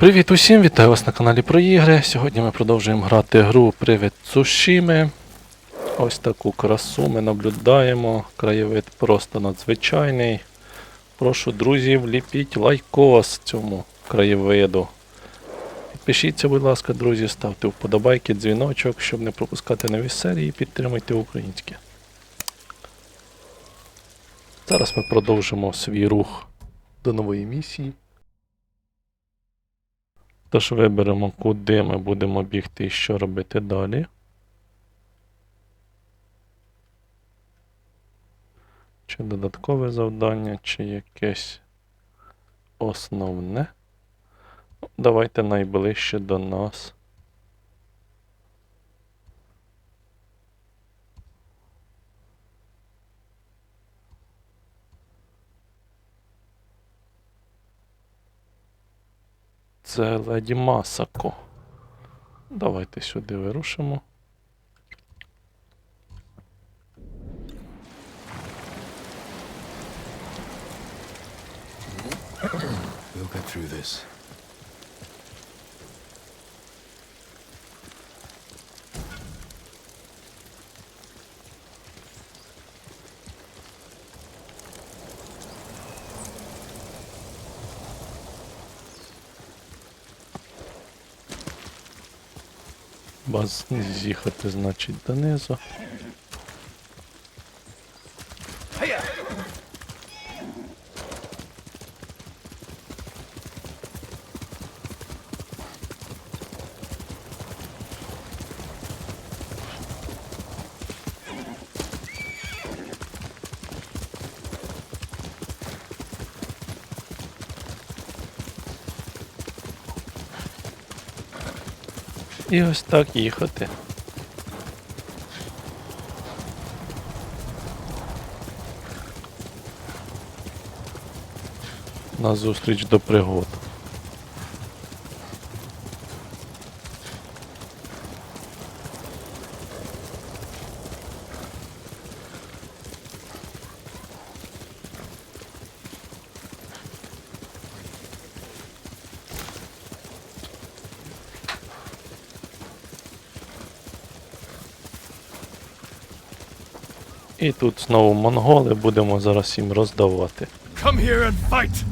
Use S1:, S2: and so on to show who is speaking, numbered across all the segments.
S1: Привіт усім, вітаю вас на каналі про ігри. Сьогодні ми продовжуємо грати гру Привид Цушіми. Ось таку красу ми наблюдаємо. Краєвид просто надзвичайний. Прошу друзів, ліпіть лайкос цьому краєвиду. Підпишіться, будь ласка, друзі, ставте вподобайки, дзвіночок, щоб не пропускати нові серії, підтримуйте українське. Зараз ми продовжимо свій рух до нової місії. Тож виберемо, куди ми будемо бігти і що робити далі. Чи додаткове завдання, чи якесь основне. Ну, Давайте найближче до нас. Це леді Масако. Давайте сюди вирушимо.
S2: We'll get through this.
S1: Баз з'їхати, значить, донизу. І ось так їхати. На зустріч до пригод. І тут знову монголи будемо зараз їм роздавати.
S2: Come here and fight!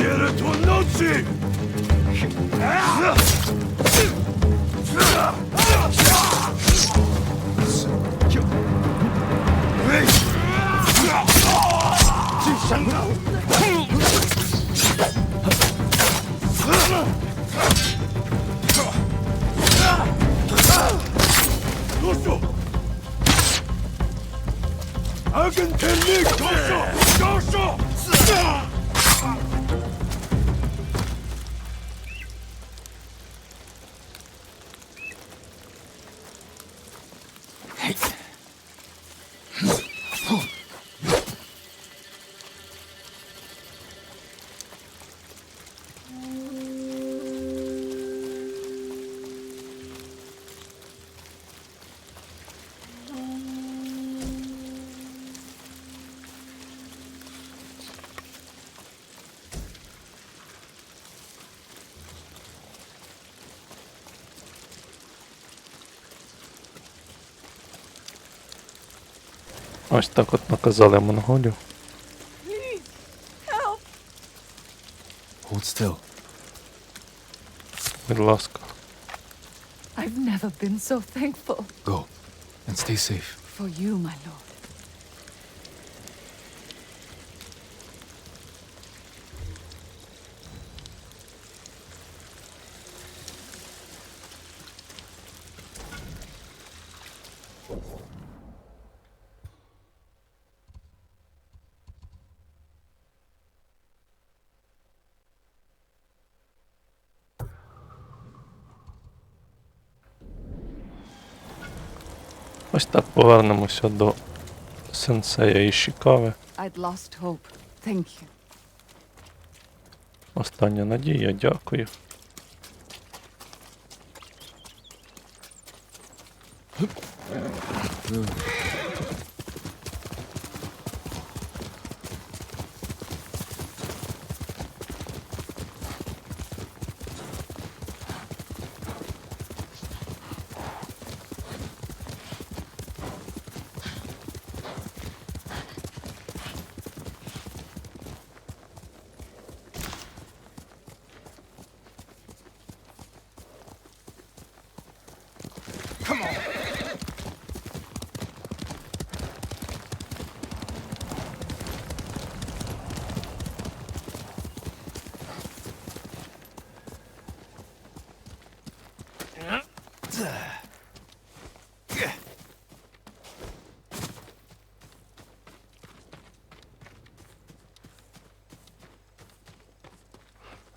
S2: Iere 闪开哼死了撤撤阿根廷绿高手高手
S1: Ось так от наказали монголів.
S3: Help!
S2: Hold still.
S1: Будь ласка.
S3: I've never been so thankful
S2: Go. And stay safe.
S3: for you, my lord.
S1: Ось так повернемося до сенсея Ішікави. Остання надія, дякую.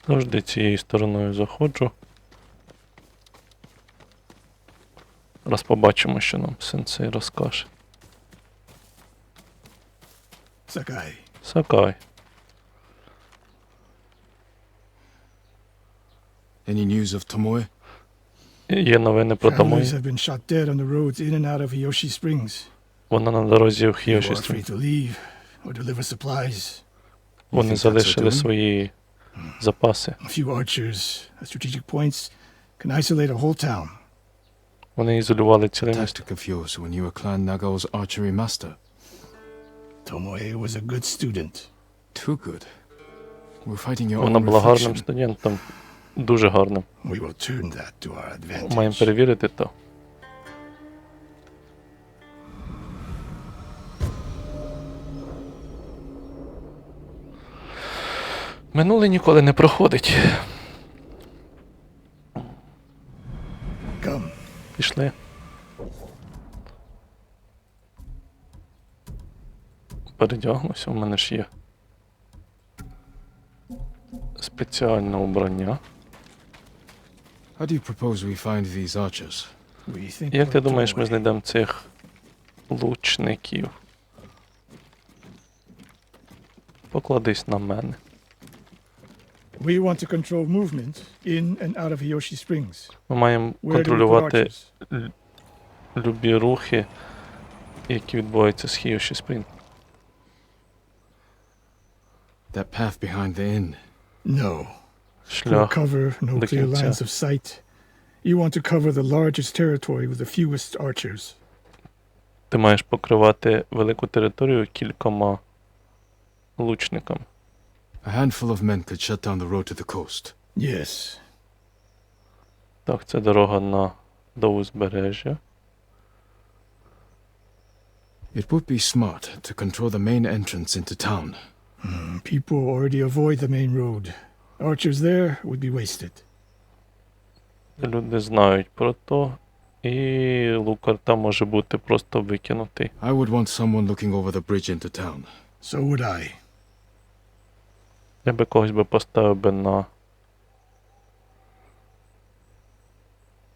S1: Завжди цією стороною заходжу. Раз побачимо, що нам сенсей розкаже.
S2: Sakai,
S1: Сакай.
S2: any news of Tomoe?
S1: Є новини про Томої.
S4: have been shot dead on the roads in and out of Hiyoshi Springs.
S1: Вона на дорозі в Хіоші.
S4: supplies.
S1: Вони залишили свої запаси.
S4: A few archers at strategic points can isolate a whole town.
S1: Вони ізолювали ціле місто.
S2: Tactic of yours when you were Clan Nagao's archery master.
S4: Tomoe was a good student.
S2: Too good. We're fighting your
S1: Вона
S2: own
S1: була гарним
S2: reflection.
S1: студентом. Дуже гарним.
S4: We will turn that to our advantage.
S1: Маємо перевірити то. Минуле ніколи не проходить. Пішли. Передягнуся, у мене ж є спеціальне
S4: think
S1: Як ти думаєш, ми знайдемо цих лучників? Покладись на мене.
S4: We want to control movement in and out of Hiyoshi Springs.
S1: Ми маємо контролювати любі рухи, які відбуваються з Хіоші Спрінг.
S2: That path behind the inn.
S4: No.
S1: Шлях.
S4: cover, no
S1: до
S4: clear
S1: кінця.
S4: lines of sight. You want to cover the largest territory with the fewest archers.
S1: Ти маєш покривати велику територію кількома лучниками.
S2: A handful of men could shut down the road to the coast.
S4: Yes.
S1: Так, це дорога на до узбережжя.
S2: It would be smart to control the main entrance into town.
S4: Mm, People already avoid the main road. Archers there would be wasted.
S1: Люди знають про то, і лукар там може бути просто викинутий.
S2: I would want someone looking over the bridge into town.
S4: So would I.
S1: Я би когось би поставив би на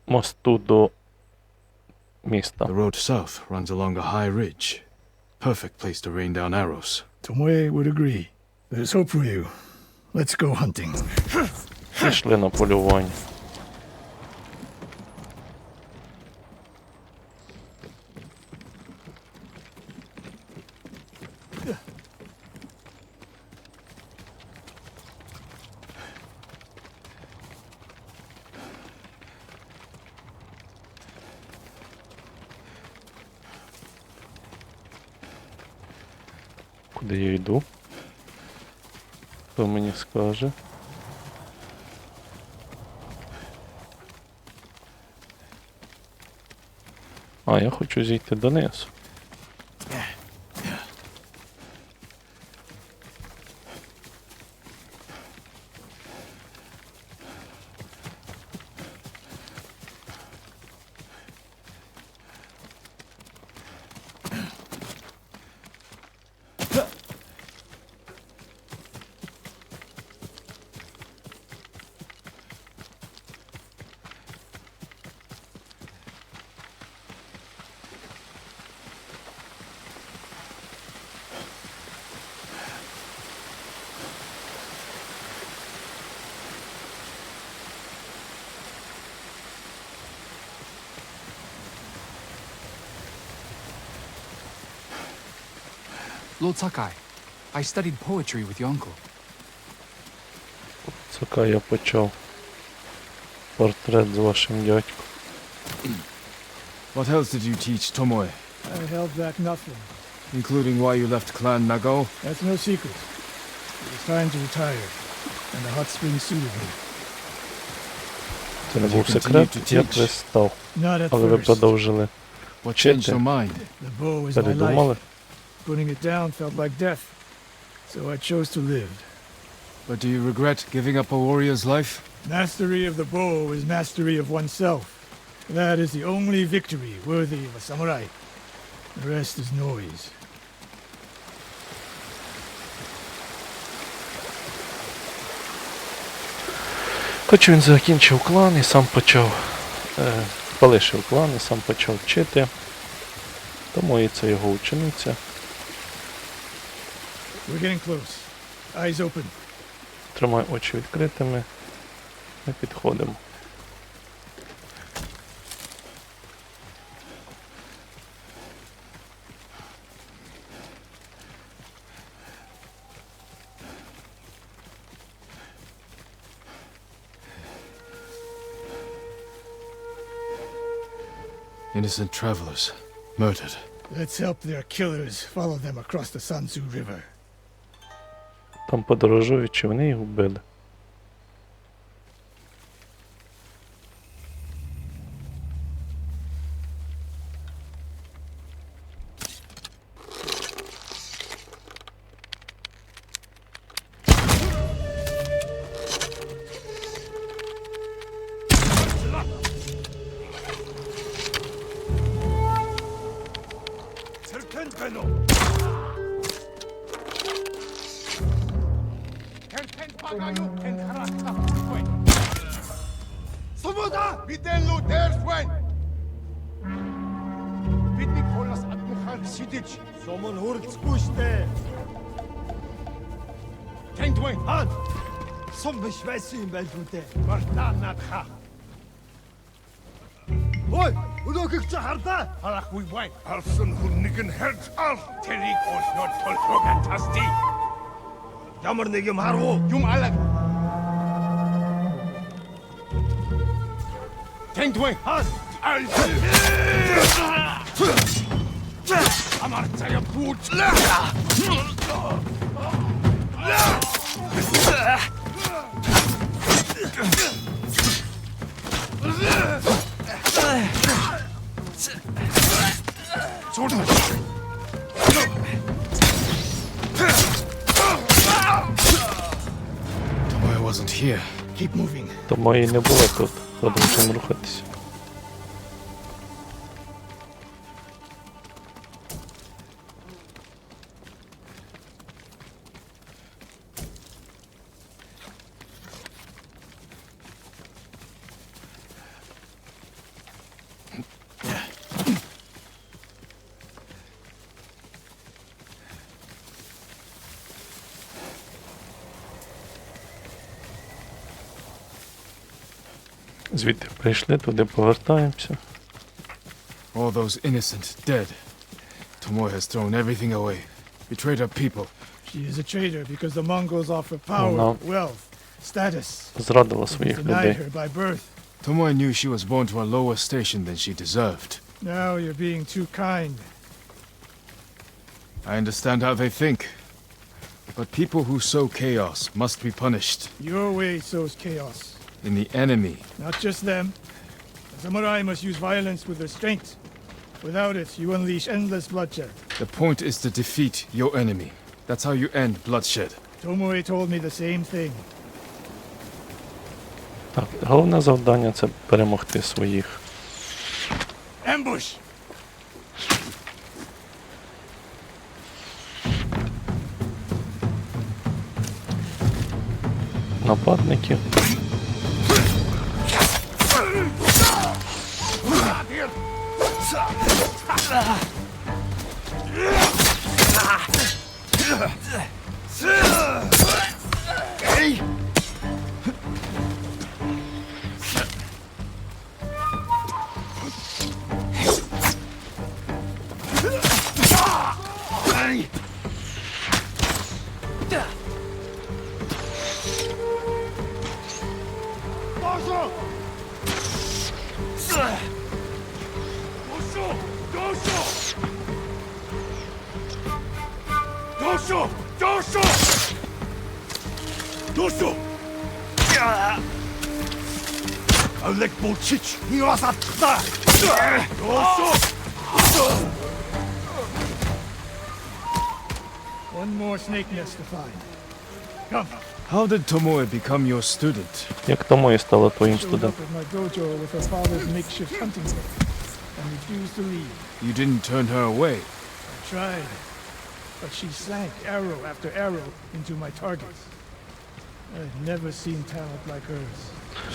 S1: мосту до міста.
S2: The road south runs along a high ridge. Perfect place to rain down arrows.
S4: Tomoe would agree. There's hope for you. Let's go hunting.
S1: Пішли на полювання. Куди я йду? Хто мені скаже? А, я хочу зійти донизу.
S5: Lord Sakai, I studied poetry with your uncle.
S1: Цака я почав. Портрет з вашим дядьком.
S2: What else did you teach Tomoe,
S4: I held back nothing.
S2: including why you left Clan Nagao?
S4: That's no secret. It was time to retire, and the hot spring suited me.
S1: Це не був секрет,
S2: to
S1: як ви став.
S4: Not at
S1: Але ви
S4: first.
S1: продовжили.
S2: What changed your mind?
S4: The bow is my life.
S1: Передумали?
S4: Putting it down felt like death, so I chose to live.
S2: But do you regret giving up a warrior's life?
S4: Mastery of the bow is mastery of oneself. That is the only victory worthy of a samurai. The rest is noise.
S1: Хоч він закінчив клан і сам почав. Е, полишив клан і сам почав вчити. Тому і це його учениця.
S4: We're getting close. Eyes open.
S1: Тримай очі відкритими. Ми підходимо.
S2: Innocent travelers, murdered.
S4: Let's help their killers follow them across the Sansu River.
S1: Там подорожуючи, вони їх вбили.
S6: Тэнд үн хаан. Сум биш байсан юм байлгүй дээ. Бартаа надха. Ой, өнөөгч чи хардаа. Харахгүй бай. Харсан хүннийг нь харж ал. Тэрийг олноо толгоо тасти. Ямар нэг юм харуу. Юм алаг. Тэнд үн
S2: хаан. Амар цай
S4: пуучлаа. Yeah!
S1: Тому і не було тут. Продовжуємо рухатися. прийшли, туди повертаємося.
S2: All those innocent dead. Tomoe has thrown everything away. Betrayed our people.
S4: She is a traitor because the Mongols offer power,
S1: no.
S4: wealth, status.
S1: Зрадила
S4: It was
S1: своїх
S4: denied
S1: людей.
S4: her by birth.
S2: Tomoe knew she was born to a lower station than she deserved.
S4: Now you're being too kind.
S2: I understand how they think. But people who sow chaos must be punished.
S4: Your way sows chaos.
S2: In the enemy,
S4: Not just them. The samurai must use violence with restraint. Without it, you unleash endless bloodshed.
S2: the point is to defeat your enemy. That's how you end bloodshed.
S4: Tomoe told me the same thing.
S1: Так, головне завдання це перемогти своїх.
S4: Ambush!
S1: нападників.
S6: Dosho! Dosho! Dosho! Alek Bolchich, Iwasata! Dosho!
S4: One more snake nest to find. Come.
S2: How did Tomoe become your student?
S1: Як тому і стала твоїм
S4: Showed up
S1: студентом.
S4: at my dojo with her father's makeshift hunting knife and refused to leave.
S2: You didn't turn her away.
S4: I tried, but she sank arrow after arrow into my targets. I've never seen talent like hers.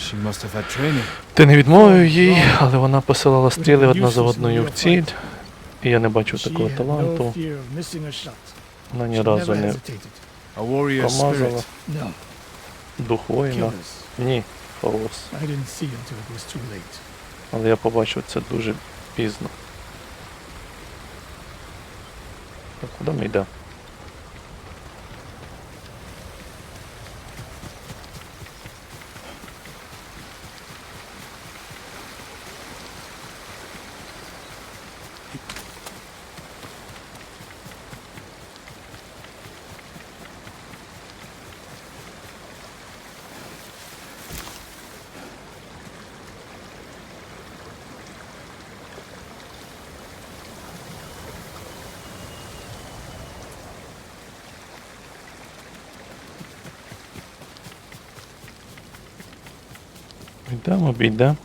S2: She must have had training.
S1: Ти не відмовив їй, але вона посилала стріли одна за одною в ціль. І я не бачу
S4: She
S1: такого таланту.
S4: fear of missing a shot.
S1: Вона ні
S4: She
S1: разу
S4: never
S1: не
S4: hesitated.
S2: A warrior
S1: промазала.
S2: spirit.
S4: No,
S1: Дух воїна. Ні, хаос.
S4: I didn't see until it was too late.
S1: Але я побачив це дуже пізно. Так, куди ми йдемо? Йдемо, обійдемо.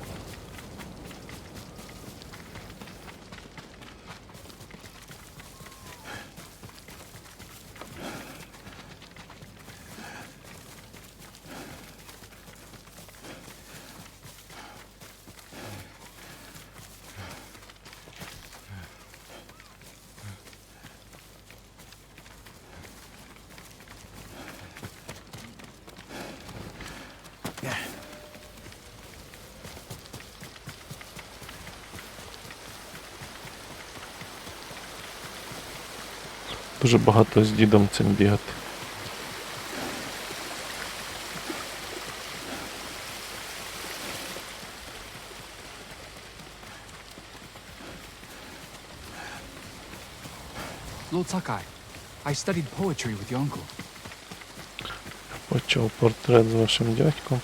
S1: Дуже багато з дідом цим бігати.
S5: Lord Sakai, I studied poetry with your uncle.
S1: Почав портрет з вашим дядьком.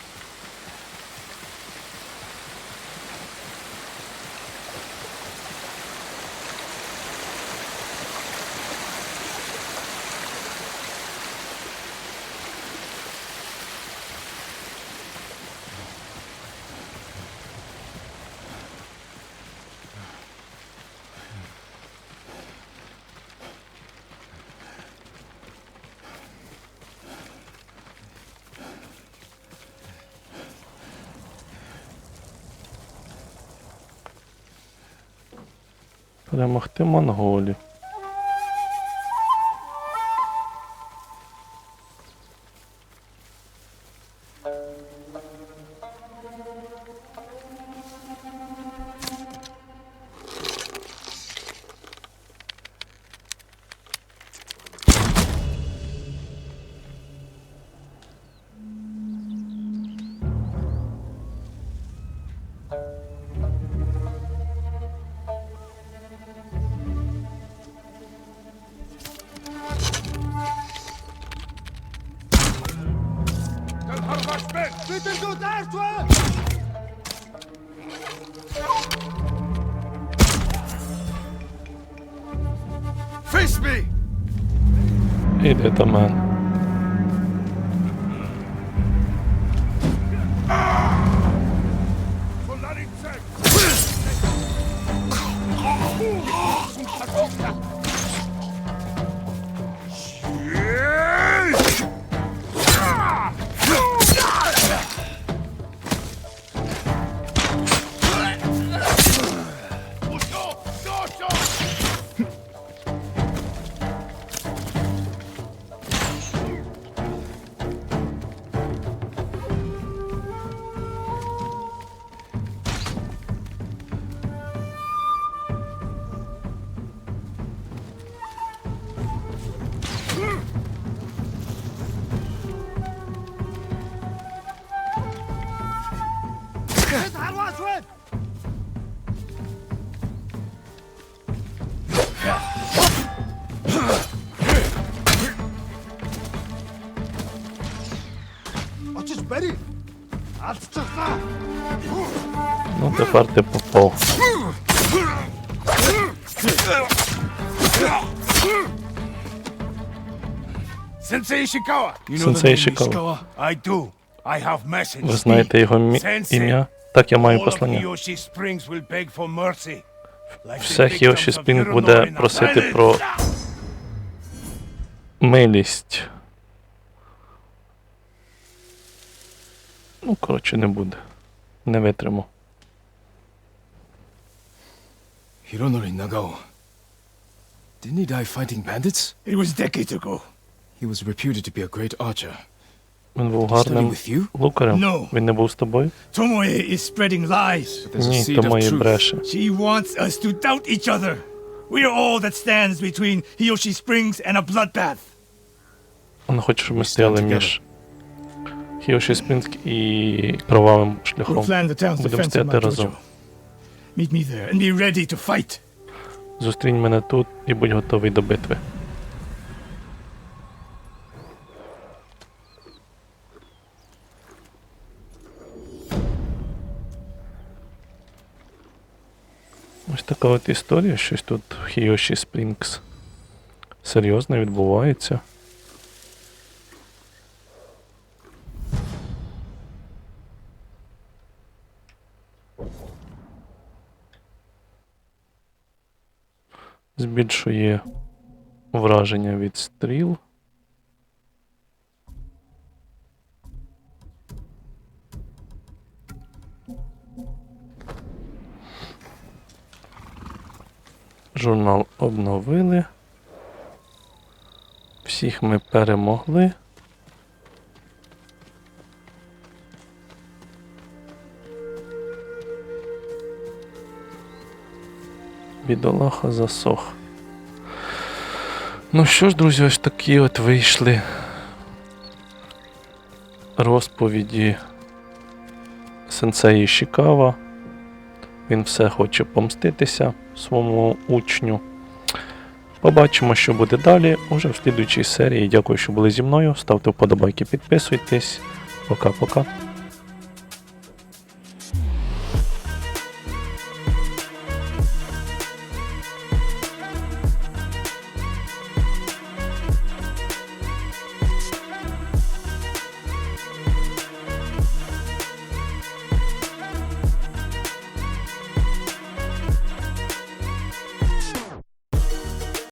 S1: Перемогти монголів. Іди до
S6: Очиж бари. Алдчихлаа.
S1: Ну, тепер ти попав.
S6: Sensei Ishikawa.
S2: You
S1: Sensei Ishikawa.
S6: I do. I have message.
S1: Ви знаєте його ім'я? Так, я маю послання. Все Хіоші Спрінг буде просити про милість. Ну, коротше, не буде. Не витримав.
S2: Hironori Nagao. Didn't he die fighting bandits?
S4: It was decades ago.
S2: He was reputed to be a great archer.
S1: Він був гарним лукарем.
S4: No.
S1: Він не був з тобою?
S4: Tomoe is spreading lies.
S1: Ні,
S2: seed
S1: то
S2: of
S1: моє
S2: truth.
S1: бреше.
S4: She wants us to doubt each other. We are all that stands between Hiyoshi Springs and a bloodbath.
S1: Вона хоче, щоб ми стояли
S2: together.
S1: між Хіоші Спрінськ і кровавим шляхом. Будемо стояти разом.
S4: Meet me there and be ready to fight.
S1: Зустрінь мене тут і будь готовий до битви. Ось така от історія, щось тут в Хіоші Спрінгс. Серйозно відбувається. Збільшує враження від стріл. Журнал обновили. Всіх ми перемогли. Бідолаха засох. Ну що ж, друзі, ось такі от вийшли розповіді сенсеї Шікава. Він все хоче помститися своєму учню. Побачимо, що буде далі. Уже в слідуючій серії. Дякую, що були зі мною. Ставте вподобайки, підписуйтесь. Пока-пока.